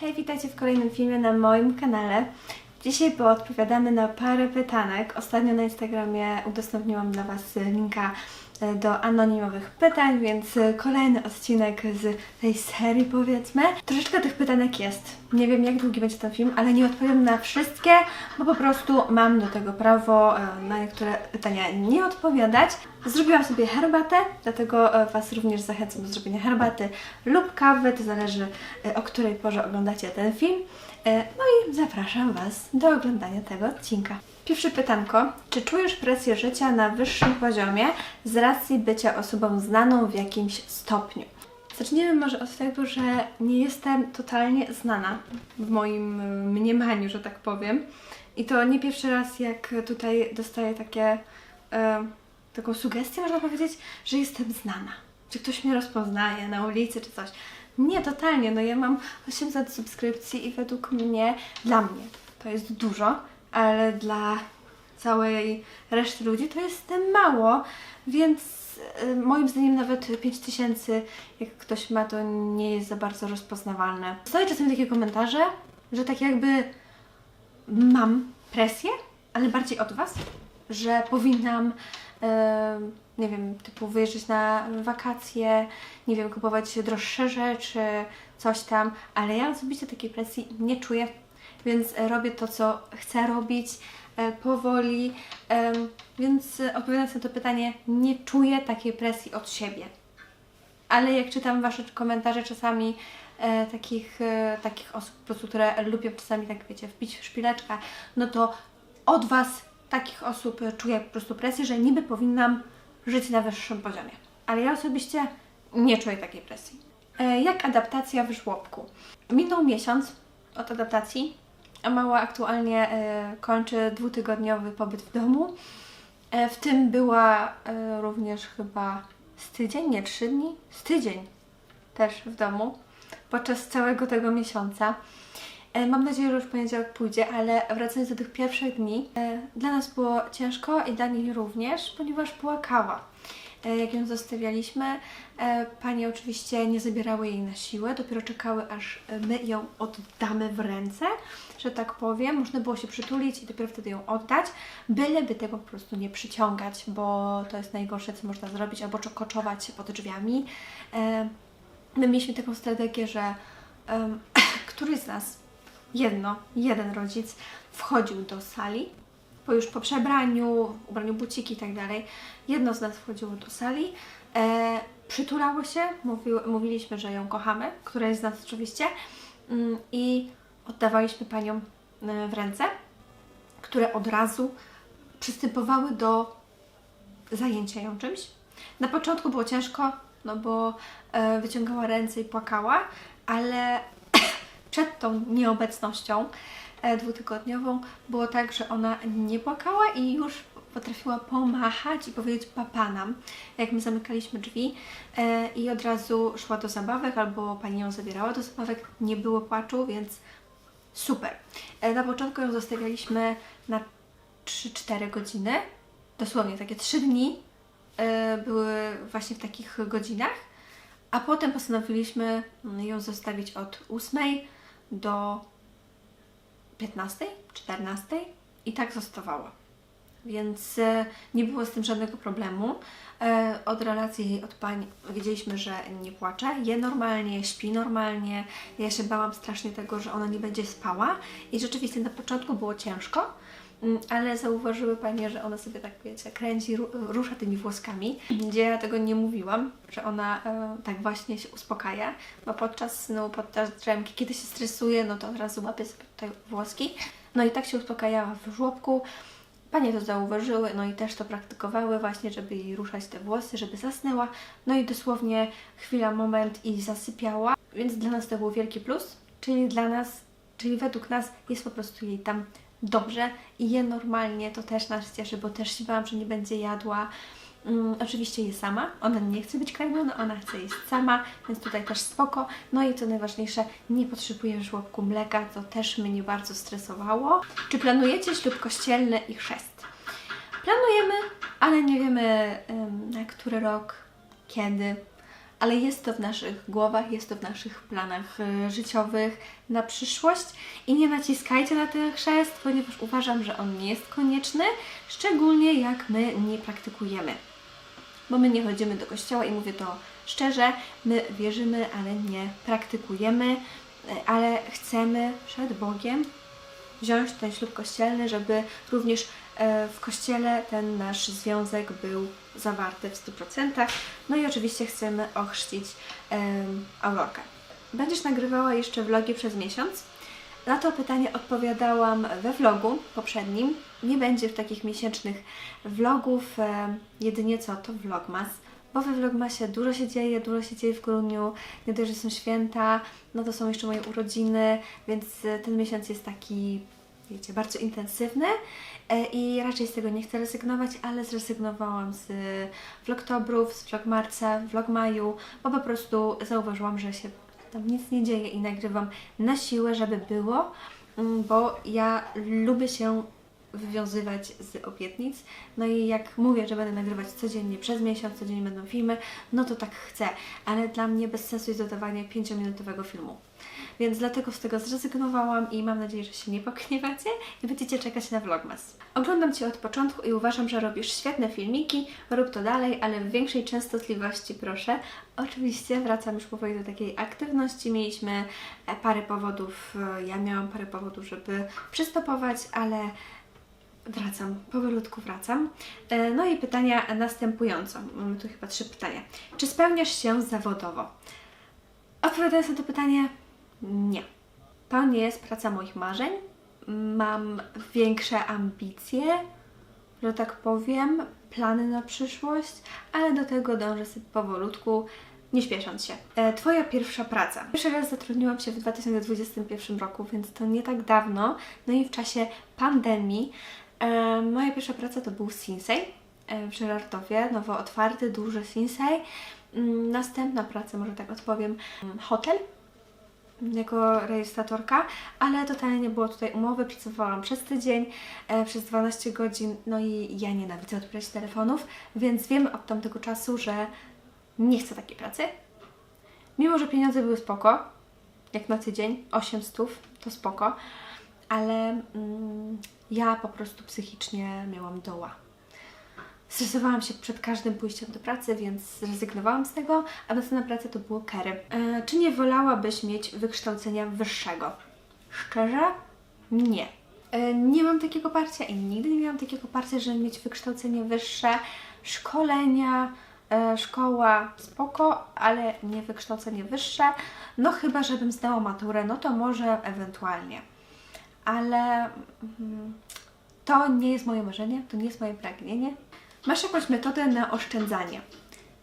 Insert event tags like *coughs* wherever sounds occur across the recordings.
Hej, witajcie w kolejnym filmie na moim kanale. Dzisiaj poodpowiadamy na parę pytanek. Ostatnio na Instagramie udostępniłam dla Was linka do anonimowych pytań, więc e, kolejny odcinek z tej serii powiedzmy. Troszeczkę tych pytanek jest. Nie wiem jak długi będzie ten film, ale nie odpowiem na wszystkie, bo po prostu mam do tego prawo e, na niektóre pytania nie odpowiadać. Zrobiłam sobie herbatę, dlatego e, Was również zachęcam do zrobienia herbaty lub kawy, to zależy e, o której porze oglądacie ten film. E, No i zapraszam Was do oglądania tego odcinka. Pierwsze pytanko. Czy czujesz presję życia na wyższym poziomie z racji bycia osobą znaną w jakimś stopniu? Zaczniemy może od tego, że nie jestem totalnie znana w moim mniemaniu, że tak powiem. I to nie pierwszy raz, jak tutaj dostaję takie, e, taką sugestię, można powiedzieć, że jestem znana. Czy ktoś mnie rozpoznaje na ulicy, czy coś. Nie, totalnie. No ja mam 800 subskrypcji i według mnie, dla mnie, to jest dużo, ale dla całej reszty ludzi to jest mało, więc y, moim zdaniem nawet 5000, jak ktoś ma, to nie jest za bardzo rozpoznawalne. Dostaję czasami takie komentarze, że tak jakby mam presję, ale bardziej od Was, że powinnam, e, nie wiem, typu wyjeżdżać na wakacje, nie wiem, kupować droższe rzeczy, coś tam, ale ja osobiście takiej presji nie czuję, więc e, robię to, co chcę robić e, powoli, więc e, odpowiadając na to pytanie, nie czuję takiej presji od siebie ale jak czytam Wasze komentarze czasami e, takich, e, takich osób, po prostu, które lubią czasami, tak wiecie, wbić w szpileczkę, no to od Was, takich osób, czuję po prostu presję, że niby powinnam żyć na wyższym poziomie. Ale ja osobiście nie czuję takiej presji. E, jak adaptacja w żłobku? Minął miesiąc od adaptacji, a mała aktualnie e, kończy dwutygodniowy pobyt w domu. E, W tym była e, również chyba z tydzień, nie trzy dni, z tydzień też w domu podczas całego tego miesiąca. Mam nadzieję, że już poniedziałek pójdzie, ale wracając do tych pierwszych dni, dla nas było ciężko i dla niej również, ponieważ płakała. Jak ją zostawialiśmy, panie oczywiście nie zabierały jej na siłę, dopiero czekały, aż my ją oddamy w ręce, że tak powiem. Można było się przytulić i dopiero wtedy ją oddać, byleby tego po prostu nie przyciągać, bo to jest najgorsze, co można zrobić, albo czo- koczować się pod drzwiami. E, My mieliśmy taką strategię, że em, *coughs* któryś z nas, jedno, jeden rodzic wchodził do sali, po już po przebraniu, ubraniu buciki i tak dalej, jedno z nas wchodziło do sali, e, przytulało się, mówiliśmy, że ją kochamy, któraś z nas oczywiście, mm, i oddawaliśmy paniom e, w ręce, które od razu przystępowały do zajęcia ją czymś. Na początku było ciężko, no bo e, wyciągała ręce i płakała, ale *coughs* przed tą nieobecnością e, dwutygodniową było tak, że ona nie płakała i już potrafiła pomachać i powiedzieć papa nam, jak my zamykaliśmy drzwi i od razu szła do zabawek albo pani ją zabierała do zabawek, nie było płaczu, więc super. E, na początku ją zostawialiśmy na 3-4 godziny, dosłownie takie 3 dni e, były właśnie w takich godzinach, a potem postanowiliśmy ją zostawić od 8 do 15, 14 i tak zostawała. Więc e, nie było z tym żadnego problemu. E, Od relacji od pań wiedzieliśmy, że nie płacze, je normalnie, śpi normalnie. Ja się bałam strasznie tego, że ona nie będzie spała i rzeczywiście na początku było ciężko, mm, ale zauważyły panie, że ona sobie tak wiecie, kręci, ru- rusza tymi włoskami, gdzie ja tego nie mówiłam, że ona e, tak właśnie się uspokaja, bo podczas snu, podczas drzemki, kiedy się stresuje, no to od razu łapie sobie tutaj włoski. No i tak się uspokajała w żłobku. Panie to zauważyły, no i też to praktykowały właśnie, żeby jej ruszać te włosy, żeby zasnęła. No i dosłownie chwila, moment i zasypiała. Więc dla nas to był wielki plus, czyli dla nas, czyli według nas jest po prostu jej tam dobrze i je normalnie, to też nas cieszy, bo też się bałam, że nie będzie jadła. Mm, oczywiście je sama, ona nie chce być karmiona, ona chce jeść sama, więc tutaj też spoko. No i co najważniejsze, nie potrzebuje żłobku mleka, co też mnie bardzo stresowało. Czy planujecie ślub kościelny i chrzest? Planujemy, ale nie wiemy em, na który rok, kiedy. ale jest to w naszych głowach, jest to w naszych planach e, życiowych na przyszłość i nie naciskajcie na ten chrzest, ponieważ uważam, że on nie jest konieczny, szczególnie jak my nie praktykujemy. Bo my nie chodzimy do kościoła i mówię to szczerze, my wierzymy, ale nie praktykujemy, e, ale chcemy przed Bogiem wziąć ten ślub kościelny, żeby również e, w kościele ten nasz związek był zawarty w 100%. No i oczywiście chcemy ochrzcić Aurorkę. Będziesz nagrywała jeszcze vlogi przez miesiąc? Na to pytanie odpowiadałam we vlogu poprzednim. Nie będzie w takich miesięcznych vlogów, e, jedynie co to vlogmas. Bo we vlogmasie dużo się dzieje, dużo się dzieje w grudniu, nie dość, że są święta, no to są jeszcze moje urodziny, więc e, ten miesiąc jest taki, wiecie, bardzo intensywny e, i raczej z tego nie chcę rezygnować, ale zrezygnowałam z vlogtobrów, z vlogmarca, vlogmaju, bo po prostu zauważyłam, że się tam nic nie dzieje i nagrywam na siłę, żeby było, mm, bo ja lubię się wywiązywać z obietnic. No i jak mówię, że będę nagrywać codziennie przez miesiąc, codziennie będą filmy, no to tak chcę, ale dla mnie bez sensu jest dodawanie 5-minutowego filmu. Więc dlatego z tego zrezygnowałam i mam nadzieję, że się nie pokniewacie i będziecie czekać na Vlogmas. Oglądam Cię od początku i uważam, że robisz świetne filmiki, rób to dalej, ale w większej częstotliwości proszę. Oczywiście wracam już powoli do takiej aktywności. Mieliśmy e, parę powodów, e, ja miałam parę powodów, żeby przystopować, ale wracam, powolutku wracam. E, No i pytania następujące. Mamy tu chyba trzy pytania. Czy spełniasz się zawodowo? Odpowiadając na to pytanie, nie. To nie jest praca moich marzeń. Mam większe ambicje, że tak powiem, plany na przyszłość, ale do tego dążę sobie powolutku, nie śpiesząc się. E, twoja pierwsza praca. Pierwszy raz zatrudniłam się w 2021 roku, więc to nie tak dawno. No i w czasie pandemii e, moja pierwsza praca to był Sinsei e, w Żerardowie, nowo otwarty, duży Sinsei. Mm, Następna praca, może tak odpowiem, mm, hotel jako rejestratorka, ale totalnie nie było tutaj umowy, pracowałam przez tydzień, e, przez 12 godzin, no i ja nienawidzę odbierać telefonów, więc wiem od tamtego czasu, że nie chcę takiej pracy. Mimo, że pieniądze były spoko, jak na tydzień, 800 to spoko, ale mm, ja po prostu psychicznie miałam doła. Stresowałam się przed każdym pójściem do pracy, więc zrezygnowałam z tego, a następna praca to było kery. E, czy nie wolałabyś mieć wykształcenia wyższego? Szczerze? Nie. E, nie mam takiego parcia i nigdy nie miałam takiego parcia, żeby mieć wykształcenie wyższe, szkolenia, e, szkoła spoko, ale nie wykształcenie wyższe. No chyba, żebym zdała maturę, no to może ewentualnie. Ale mm, to nie jest moje marzenie, to nie jest moje pragnienie. Masz jakąś metodę na oszczędzanie?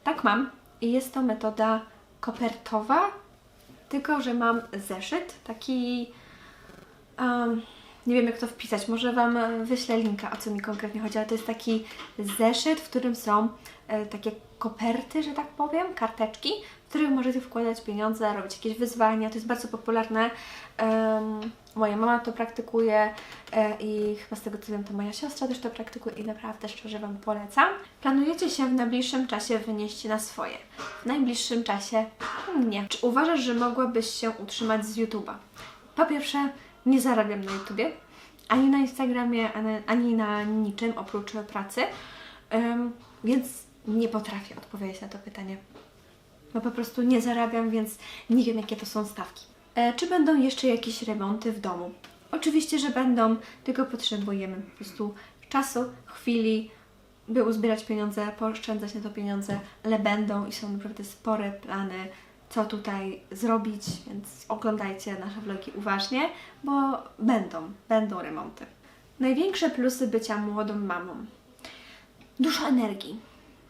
Tak mam i jest to metoda kopertowa, tylko że mam zeszyt, taki um, nie wiem jak to wpisać, może Wam wyślę linka, o co mi konkretnie chodzi, ale to jest taki zeszyt, w którym są e, takie koperty, że tak powiem, karteczki, w których możecie wkładać pieniądze, robić jakieś wyzwania, to jest bardzo popularne. Em, moja mama to praktykuje e, i chyba z tego co wiem, to moja siostra też to praktykuje i naprawdę szczerze Wam polecam. Planujecie się w najbliższym czasie wynieść na swoje? W najbliższym czasie nie. Czy uważasz, że mogłabyś się utrzymać z YouTube'a? Po pierwsze, nie zarabiam na YouTubie, ani na Instagramie, ani- na niczym oprócz pracy, więc nie potrafię odpowiedzieć na to pytanie. Bo po prostu nie zarabiam, więc nie wiem, jakie to są stawki. E, czy będą jeszcze jakieś remonty w domu? Oczywiście, że będą, tylko potrzebujemy po prostu czasu, chwili, by uzbierać pieniądze, pooszczędzać na to pieniądze, ale będą i są naprawdę spore plany, co tutaj zrobić, więc oglądajcie nasze vlogi uważnie, bo będą, będą remonty. Największe plusy bycia młodą mamą. Dużo energii.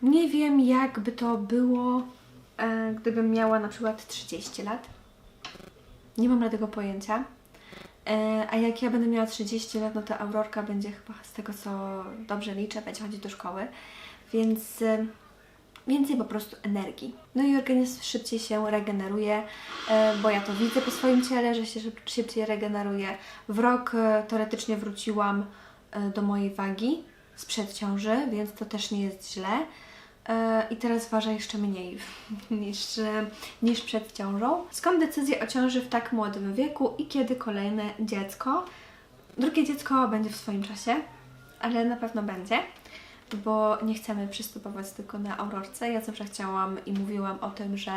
Nie wiem, jak by to było, e, gdybym miała na przykład 30 lat. Nie mam tego pojęcia. E, a jak ja będę miała 30 lat, no to Aurorka będzie chyba z tego, co dobrze liczę, będzie chodzić do szkoły. Więc e, więcej po prostu energii. No i organizm szybciej się regeneruje, e, bo ja to widzę po swoim ciele, że się szyb- szybciej regeneruje. W rok teoretycznie wróciłam do mojej wagi sprzed ciąży, więc to też nie jest źle. E, i teraz waży jeszcze mniej *laughs* niż, e, niż przed ciążą. Skąd decyzja o ciąży w tak młodym wieku i kiedy kolejne dziecko? Drugie dziecko będzie w swoim czasie, ale na pewno będzie, bo nie chcemy przystępować tylko na aurorce. Ja zawsze chciałam i mówiłam o tym, że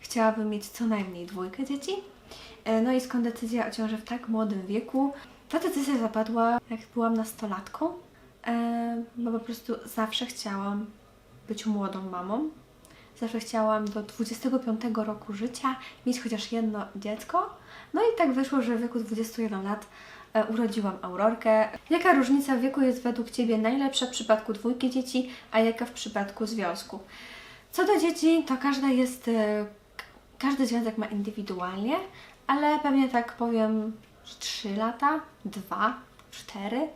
chciałabym mieć co najmniej dwójkę dzieci. E, No i skąd decyzja o ciąży w tak młodym wieku? Ta decyzja zapadła, jak byłam nastolatką, bo po prostu zawsze chciałam być młodą mamą. Zawsze chciałam do 25 roku życia mieć chociaż jedno dziecko. No i tak wyszło, że w wieku 21 lat e, urodziłam Aurorkę. Jaka różnica wieku jest według Ciebie najlepsza w przypadku dwójki dzieci, a jaka w przypadku związku? Co do dzieci, to każda jest, e, każdy związek ma indywidualnie, ale pewnie tak powiem 3 lata, 2, 4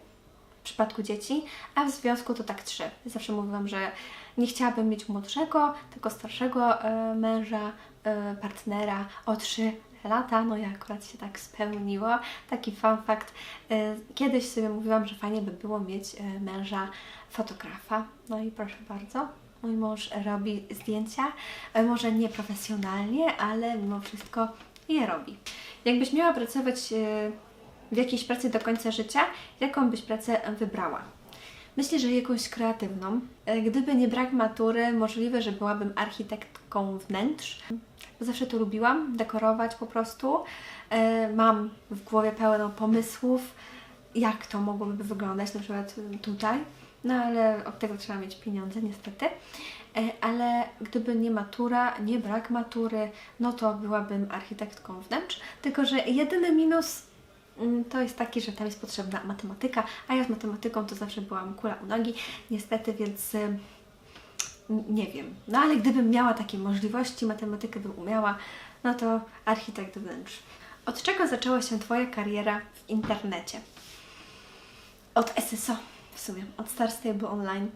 w przypadku dzieci, a w związku to tak trzy. Zawsze mówiłam, że nie chciałabym mieć młodszego, tylko starszego e, męża, e, partnera o trzy lata. No i akurat się tak spełniło. Taki fun fact. E, kiedyś sobie mówiłam, że fajnie by było mieć męża fotografa. No i proszę bardzo. Mój mąż robi zdjęcia, może nie profesjonalnie, ale mimo wszystko je robi. Jakbyś miała pracować w jakiejś pracy do końca życia, jaką byś pracę wybrała? Myślę, że jakąś kreatywną. E, Gdyby nie brak matury, możliwe, że byłabym architektką wnętrz. Zawsze to lubiłam, dekorować po prostu. E, Mam w głowie pełno pomysłów, jak to mogłoby wyglądać na przykład tutaj. No ale od tego trzeba mieć pieniądze niestety. E, Ale gdyby nie matura, nie brak matury, no to byłabym architektką wnętrz. Tylko, że jedyny minus to jest taki, że tam jest potrzebna matematyka, a ja z matematyką to zawsze byłam kula u nogi, niestety, więc nie wiem. No ale gdybym miała takie możliwości, matematykę bym umiała, no to architekt wnętrz. Od czego zaczęła się Twoja kariera w internecie? Od SSO w sumie, od Star Stable Online.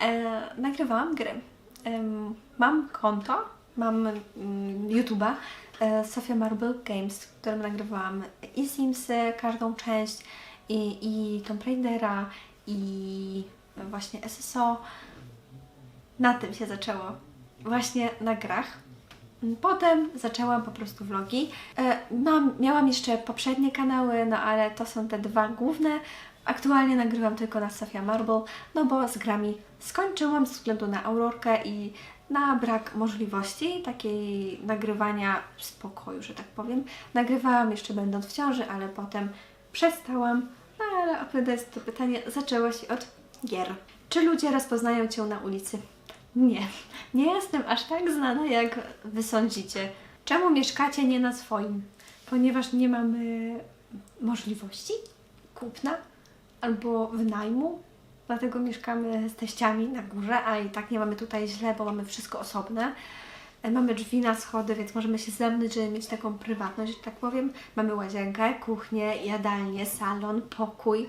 E, nagrywałam gry. Em, mam konto, mam mm, YouTube'a e, Sofia Marble Games, w którym nagrywałam i Simsy, każdą część, i, i Tomb Raidera, i właśnie SSO. Na tym się zaczęło. Właśnie na grach. Potem zaczęłam po prostu vlogi. E, Mam, miałam jeszcze poprzednie kanały, no ale to są te dwa główne. Aktualnie nagrywam tylko na Sofia Marble, no bo z grami skończyłam ze względu na Aurorkę i na brak możliwości takiej nagrywania w spokoju, że tak powiem. Nagrywałam jeszcze będąc w ciąży, ale potem przestałam. No ale odpowiadając to pytanie, zaczęło się od gier. Czy ludzie rozpoznają Cię na ulicy? Nie, nie jestem aż tak znana, jak Wy sądzicie. Czemu mieszkacie nie na swoim? Ponieważ nie mamy możliwości kupna albo wynajmu, dlatego mieszkamy z teściami na górze, a i tak nie mamy tutaj źle, bo mamy wszystko osobne. E, Mamy drzwi na schody, więc możemy się zemyć, żeby mieć taką prywatność, że tak powiem. Mamy łazienkę, kuchnię, jadalnię, salon, pokój.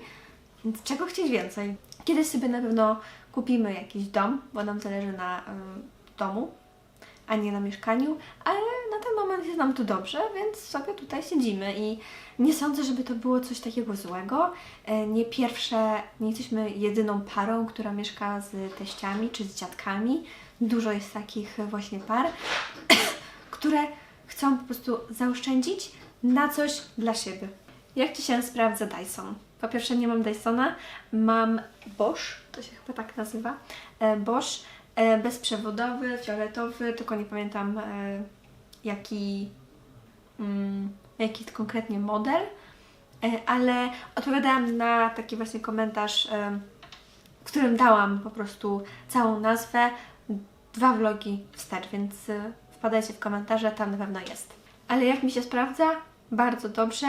Więc czego chcieć więcej? Kiedyś sobie na pewno kupimy jakiś dom, bo nam zależy na ym, domu, a nie na mieszkaniu, ale na ten moment jest nam tu dobrze, więc sobie tutaj siedzimy i nie sądzę, żeby to było coś takiego złego. E, Nie pierwsze, nie jesteśmy jedyną parą, która mieszka z teściami czy z dziadkami. Dużo jest takich właśnie par, *coughs* które chcą po prostu zaoszczędzić na coś dla siebie. Jak Ci się sprawdza Dyson? Po pierwsze nie mam Dysona, mam Bosch, to się chyba tak nazywa, e, Bosch, bezprzewodowy, fioletowy, tylko nie pamiętam e, jaki, mm, jaki konkretnie model, e, ale odpowiadałam na taki właśnie komentarz, e, w którym dałam po prostu całą nazwę, dwa vlogi wstecz, więc e, wpadajcie w komentarze, tam na pewno jest. Ale jak mi się sprawdza? Bardzo dobrze.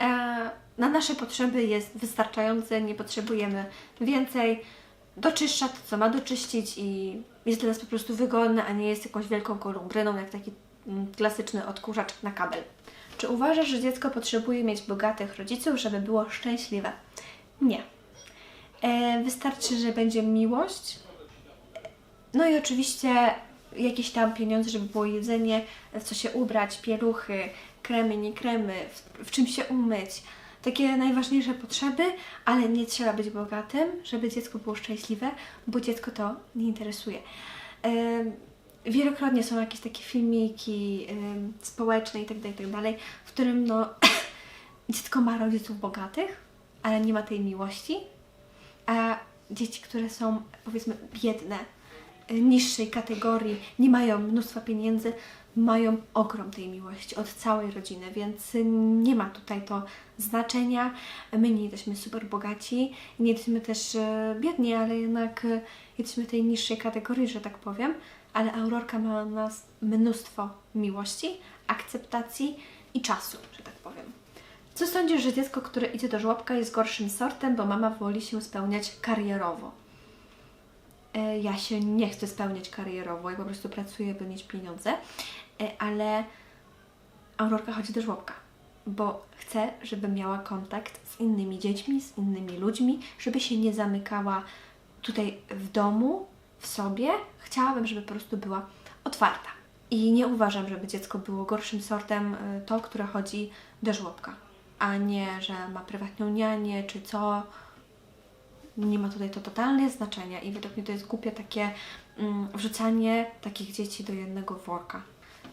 E, na nasze potrzeby jest wystarczający, nie potrzebujemy więcej. Doczyszcza to, co ma doczyścić i jest dla nas po prostu wygodne, a nie jest jakąś wielką kolumbryną, jak taki mm, klasyczny odkurzacz na kabel. Czy uważasz, że dziecko potrzebuje mieć bogatych rodziców, żeby było szczęśliwe? Nie. E, wystarczy, że będzie miłość, no i oczywiście jakieś tam pieniądze, żeby było jedzenie, w co się ubrać, pieluchy, kremy, nie kremy, w, w czym się umyć. Takie najważniejsze potrzeby, ale nie trzeba być bogatym, żeby dziecko było szczęśliwe, bo dziecko to nie interesuje. Wielokrotnie są jakieś takie filmiki społeczne itd., itd., w którym no, *coughs* dziecko ma rodziców bogatych, ale nie ma tej miłości, a dzieci, które są powiedzmy biedne, niższej kategorii, nie mają mnóstwa pieniędzy, mają ogrom tej miłości od całej rodziny, więc nie ma tutaj to znaczenia. My nie jesteśmy super bogaci, nie jesteśmy też y, biedni, ale jednak jesteśmy tej niższej kategorii, że tak powiem. Ale Aurorka ma od nas mnóstwo miłości, akceptacji i czasu, że tak powiem. Co sądzisz, że dziecko, które idzie do żłobka jest gorszym sortem, bo mama woli się spełniać karierowo? E, Ja się nie chcę spełniać karierowo, ja po prostu pracuję, by mieć pieniądze, E, ale Aurorka chodzi do żłobka, bo chce, żeby miała kontakt z innymi dziećmi, z innymi ludźmi, żeby się nie zamykała tutaj w domu, w sobie. Chciałabym, żeby po prostu była otwarta. I nie uważam, żeby dziecko było gorszym sortem y, to, które chodzi do żłobka, a nie, że ma prywatną nianię czy co. Nie ma tutaj to totalnie znaczenia i według mnie to jest głupie takie mm, wrzucanie takich dzieci do jednego worka.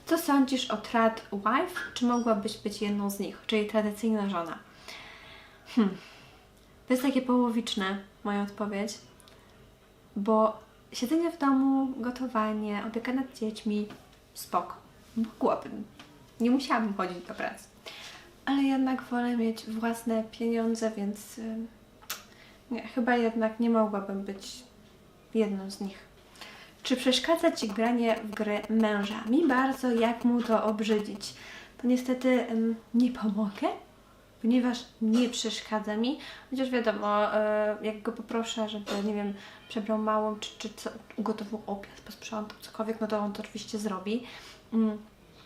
Co sądzisz o trad wife? Czy mogłabyś być jedną z nich, czyli tradycyjna żona? Hmm. To jest takie połowiczne, moja odpowiedź, bo siedzenie w domu, gotowanie, opieka nad dziećmi, spoko. Mogłabym. Nie musiałabym chodzić do pracy. Ale jednak wolę mieć własne pieniądze, więc y, nie, chyba jednak nie mogłabym być jedną z nich. Czy przeszkadza Ci granie w gry męża? Mi bardzo, jak mu to obrzydzić? To niestety nie pomogę, ponieważ nie przeszkadza mi. Chociaż wiadomo, y, jak go poproszę, żeby, nie wiem, przebrał małą, czy, czy co, ugotował obiad, posprzątał cokolwiek, no to on to oczywiście zrobi. Mm,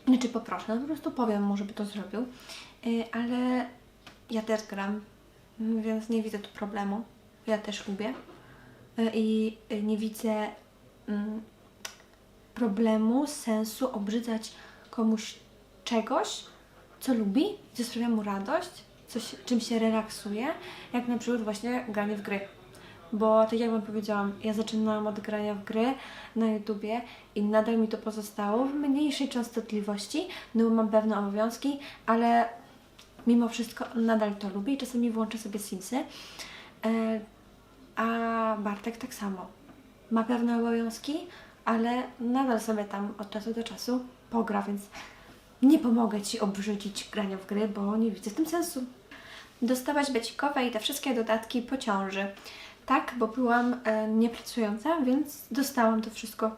Znaczy poproszę, no po prostu powiem mu, żeby to zrobił. Y, Ale ja też gram, więc nie widzę tu problemu. Ja też lubię. Y, I y, nie widzę mm, problemu, sensu obrzydzać komuś czegoś, co lubi, co sprawia mu radość, coś, czym się relaksuje, jak na przykład właśnie granie w gry. Bo tak jak Wam powiedziałam, ja zaczynałam od grania w gry na YouTubie i nadal mi to pozostało w mniejszej częstotliwości, no bo mam pewne obowiązki, ale mimo wszystko nadal to lubię i czasami włączę sobie Simsy. E, a Bartek tak samo. Ma pewne obowiązki, ale nadal sobie tam od czasu do czasu pogra, więc nie pomogę Ci obrzydzić grania w gry, bo nie widzę w tym sensu. Dostałaś becikowe i te wszystkie dodatki po ciąży. Tak, bo byłam e, niepracująca, więc dostałam to wszystko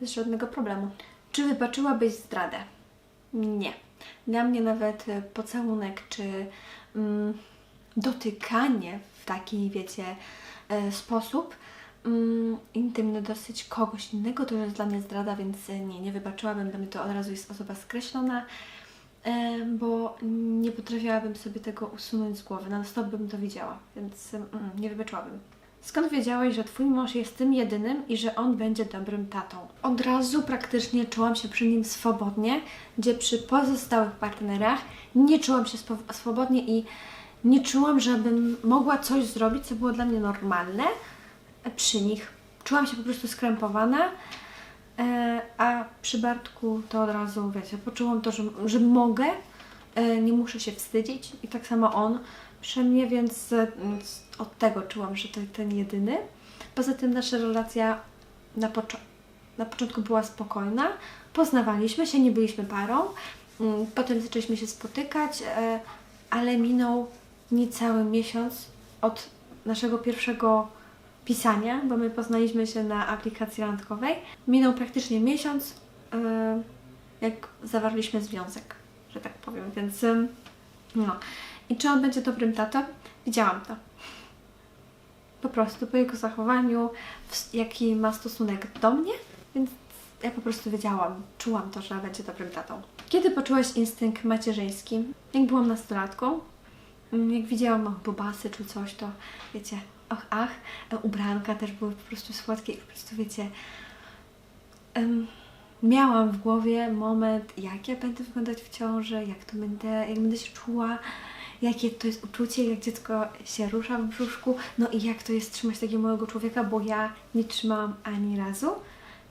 bez żadnego problemu. Czy wybaczyłabyś zdradę? Nie. Dla mnie nawet e, pocałunek czy mm, dotykanie w taki, wiecie, e, sposób mm, intymny dosyć kogoś innego to już jest dla mnie zdrada, więc e, nie, nie wybaczyłabym. Dla mnie to od razu jest osoba skreślona, bo nie potrafiłabym sobie tego usunąć z głowy. Na stop bym to widziała, więc mm, nie wybaczyłabym. Skąd wiedziałeś, że Twój mąż jest tym jedynym i że on będzie dobrym tatą? Od razu praktycznie czułam się przy nim swobodnie, gdzie przy pozostałych partnerach nie czułam się swobodnie i nie czułam, żebym mogła coś zrobić, co było dla mnie normalne przy nich. Czułam się po prostu skrępowana, e, a przy Bartku to od razu, wiecie, poczułam to, że, że mogę, e, nie muszę się wstydzić i tak samo on przy mnie, więc od tego czułam, że to ten jedyny. Poza tym nasza relacja na, na początku była spokojna, poznawaliśmy się, nie byliśmy parą, Mm, potem zaczęliśmy się spotykać, e, ale minął niecały miesiąc od naszego pierwszego pisania, bo my poznaliśmy się na aplikacji randkowej. Minął praktycznie miesiąc, e, jak zawarliśmy związek, że tak powiem, więc no. I czy on będzie dobrym tatą? Widziałam to. Po prostu po jego zachowaniu, jaki ma stosunek do mnie, więc ja po prostu wiedziałam, czułam to, że będzie dobrym tatą. Kiedy poczułaś instynkt macierzyński? Jak byłam nastolatką, mm, jak widziałam och, bobasy czy coś, to wiecie, och, ach, e, ubranka też były po prostu słodkie i po prostu wiecie, em, miałam w głowie moment, jak ja będę wyglądać w ciąży, jak to będę, jak będę się czuła jakie to jest uczucie, jak dziecko się rusza w brzuszku, no i jak to jest trzymać takiego małego człowieka, bo ja nie trzymałam ani razu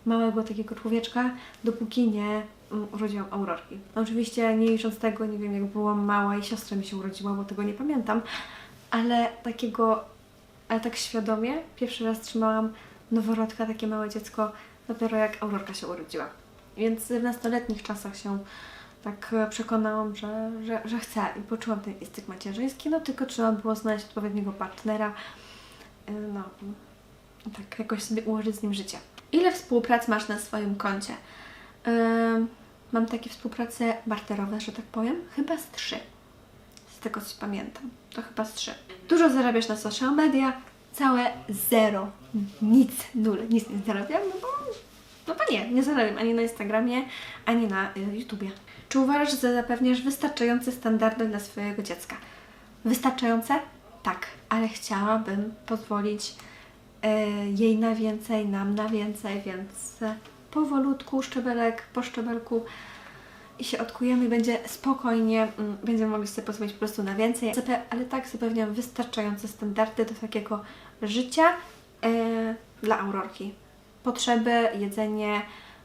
małego takiego człowieczka, dopóki nie mm, urodziłam Aurorki. Oczywiście nie licząc tego, nie wiem jak byłam mała i siostra mi się urodziła, bo tego nie pamiętam, ale takiego, ale tak świadomie pierwszy raz trzymałam noworodka, takie małe dziecko, dopiero jak Aurorka się urodziła. Więc w nastoletnich czasach się tak e, przekonałam, że, że, że chcę i poczułam ten instynkt macierzyński, no tylko trzeba było znaleźć odpowiedniego partnera, e, no tak jakoś sobie ułożyć z nim życie. Ile współprac masz na swoim koncie? Ym, mam takie współprace barterowe, że tak powiem, chyba z trzy. Z tego co pamiętam, to chyba z trzy. Dużo zarabiasz na social media? Całe zero. Nic, nul, nic nie zarabiam, no bo, no bo nie, nie zarabiam ani na Instagramie, ani na y, YouTubie. Czy uważasz, że zapewniasz wystarczające standardy dla swojego dziecka? Wystarczające? Tak, ale chciałabym pozwolić e, jej na więcej, nam na więcej, więc e, powolutku, szczebelek po szczebelku i się odkujemy i będzie spokojnie, mm, będziemy mogli sobie pozwolić po prostu na więcej, Zape- ale tak zapewniam wystarczające standardy do takiego życia e, dla Aurorki. Potrzeby, jedzenie,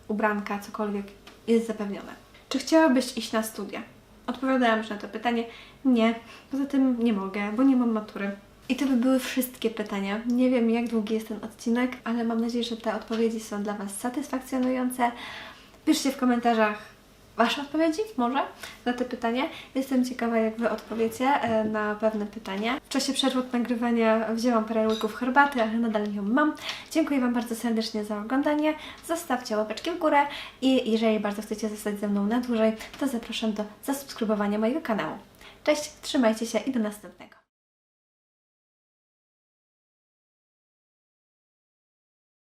ubranka, cokolwiek jest zapewnione. Czy chciałabyś iść na studia? Odpowiadałam już na to pytanie. Nie, poza tym nie mogę, bo nie mam matury. I to by były wszystkie pytania. Nie wiem, jak długi jest ten odcinek, ale mam nadzieję, że te odpowiedzi są dla Was satysfakcjonujące. Piszcie w komentarzach Wasze odpowiedzi, może, na te pytania. Jestem ciekawa, jak Wy odpowiecie e, na pewne pytania. W czasie przerwy od nagrywania wzięłam parę łyków herbaty, ale nadal ją mam. Dziękuję Wam bardzo serdecznie za oglądanie. Zostawcie łapeczki w górę i jeżeli bardzo chcecie zostać ze mną na dłużej, to zapraszam do zasubskrybowania mojego kanału. Cześć, trzymajcie się i do następnego.